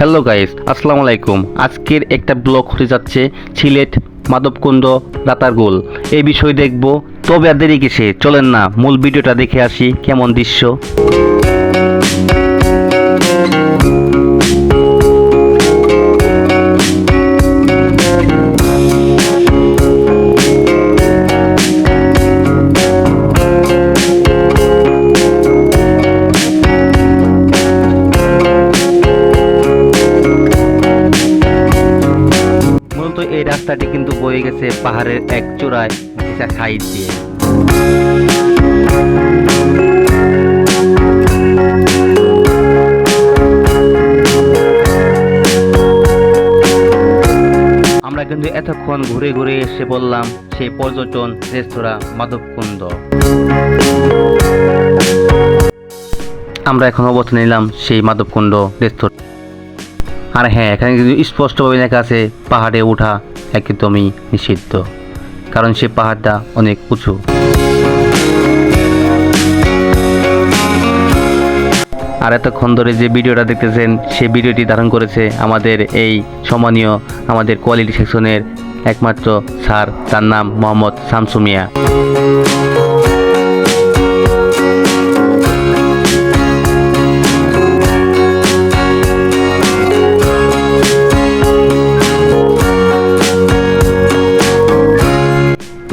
Hello guys আসসালামু আলাইকুম আজকের একটা ব্লগ হতে যাচ্ছে সিলেট মাধবকুণ্ড রাতারগুল। এই বিষয় দেখব। তবে আর দেরি কিসে? চলেন না, মূল ভিডিওটা দেখে আসি কেমন দৃশ্য। রাস্তাটি কিন্তু বয়ে গেছে পাহাড়ের এক চূড়ায় একটা সাইড দিয়ে। আমরা কিন্তু এতক্ষণ ঘুরে ঘুরে এসে বললাম, সেই পর্যটন রেস্তোরাঁ মাধবকুন্দ আমরা এখন অবস্থান নিলাম সেই মাধবকুণ্ড রেস্তোরাঁ। আর হ্যাঁ এখানে কিন্তু স্পষ্টভাবে লেখা আছে, পাহাড়ে ওঠা একদমই নিষিদ্ধ, কারণ সে পাহাড়টা অনেক উঁচু। আর এতক্ষণ ধরে যে ভিডিওটা দেখতেছেন, সে ভিডিওটি ধারণ করেছে আমাদের এই সম্মানীয় আমাদের কোয়ালিটি সেকশনের একমাত্র স্যার, তার নাম মোহাম্মদ শামসুমিয়া।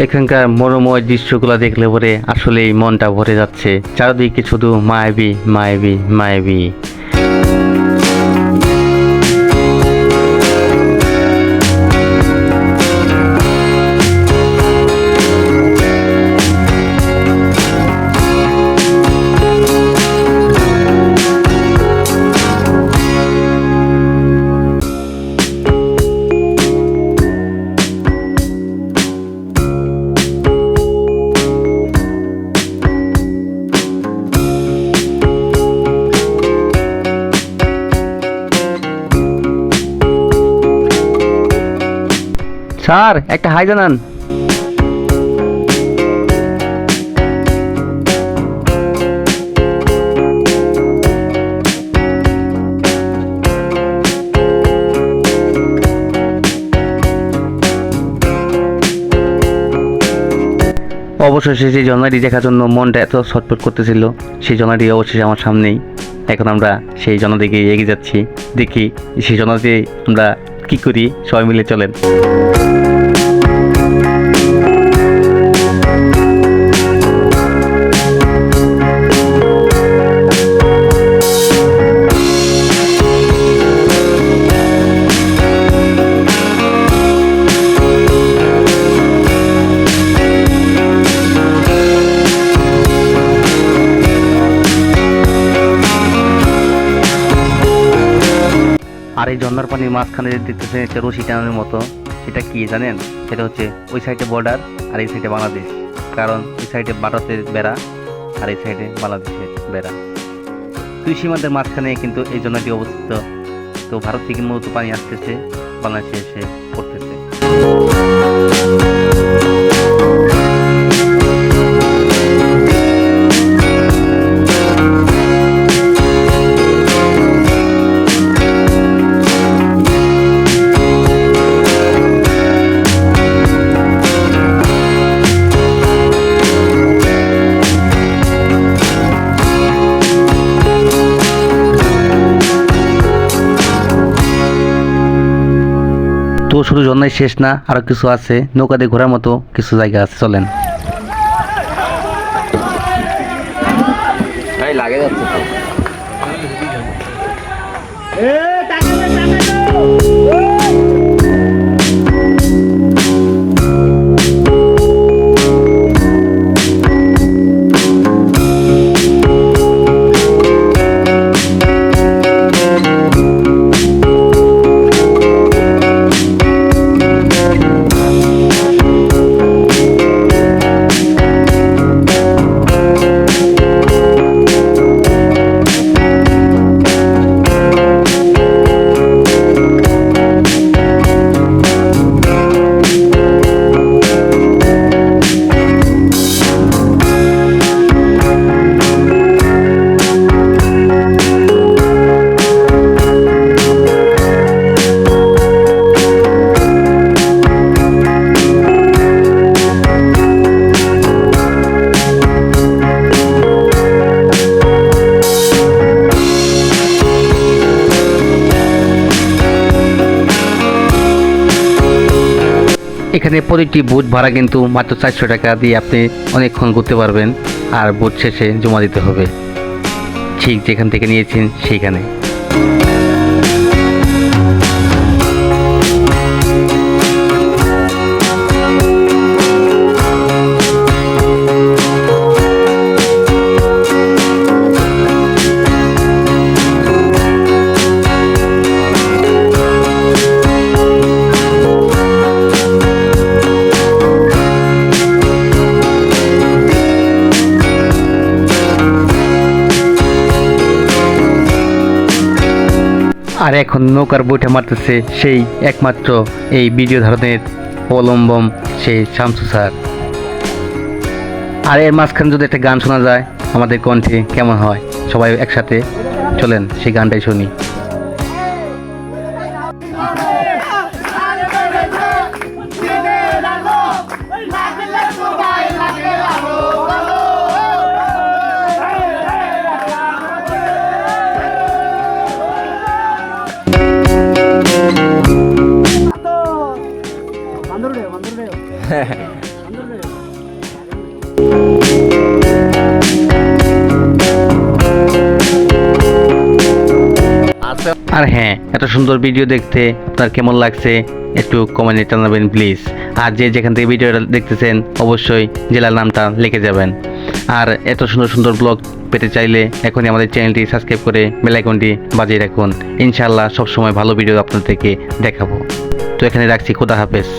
এখানকার মনোময় দৃশ্যগুলো দেখলে পরে আসলেই মনটা ভরে যাচ্ছে। চারদিকে শুধু মায়াবী মায়াবী মায়াবী। স্যার, একটা হাই জানান। অবশেষে সেই জন্নাটি দেখার জন্য মনটা এত ছটফট করতেছিল, সেই জন্নাটি অবশেষে আমার সামনেই। এখন আমরা সেই জনা দিকে এগিয়ে যাচ্ছি। দেখি, সেই জনাতে আমরা কি করি? সবাই মিলে চলেন। আর এই ঝর্নার পানির মাঝখানে যে দেখতেছেন একটা রশি টানের মতো, সেটা কি জানেন? সেটা হচ্ছে ওই সাইডে বর্ডার আর এই সাইডে বাংলাদেশ। কারণ এই সাইডে ভারতের বেড়া আর এই সাইডে বাংলাদেশের বেড়া। দুই সীমান্তের মাঝখানে কিন্তু এই জন্যটি অবস্থিত। তো ভারত থেকে মূলত পানি আসতেছে, বাংলাদেশে এসে পড়তেছে। তো শুধু জন্মাই শেষ না আরও কিছু আছে। নৌকা দিয়ে ঘোরার মতো কিছু জায়গা আছে চলেন। লাগে যাচ্ছে এখানে প্রতিটি বুথ ভাড়া কিন্তু মাত্র চারশো টাকা দিয়ে আপনি অনেকক্ষণ ঘুরতে পারবেন। আর বুথ শেষে জমা দিতে হবে। ঠিক যেখান থেকে নিয়েছেন সেইখানে। আর এখন নৌকার বৈঠা মারতেছে সেই একমাত্র এই ভিডিও ধরনের অবলম্বন সেই শামসু স্যার। আর এর মাঝখানে যদি একটা গান শোনা যায়, আমাদের কণ্ঠে কেমন হয়? সবাই একসাথে চলেন, সেই গানটাই শুনি। আর হ্যাঁ এত সুন্দর ভিডিও দেখতে আপনার কেমন লাগছে? একটু কমেন্টে জানাবেন প্লিজ আর যে যেখান থেকে ভিডিওটা দেখতেছেন, অবশ্যই জেলার নামটা লিখে যাবেন। আর এত সুন্দর সুন্দর ব্লগ পেতে চাইলে এখনই আমাদের চ্যানেলটি সাবস্ক্রাইব করে বেলাইকনটি বাজিয়ে রাখুন। ইনশাল্লাহ সবসময় ভালো ভিডিও আপনাদেরকে দেখাবো। তো এখানে রাখছি, খোদা হাফেজ।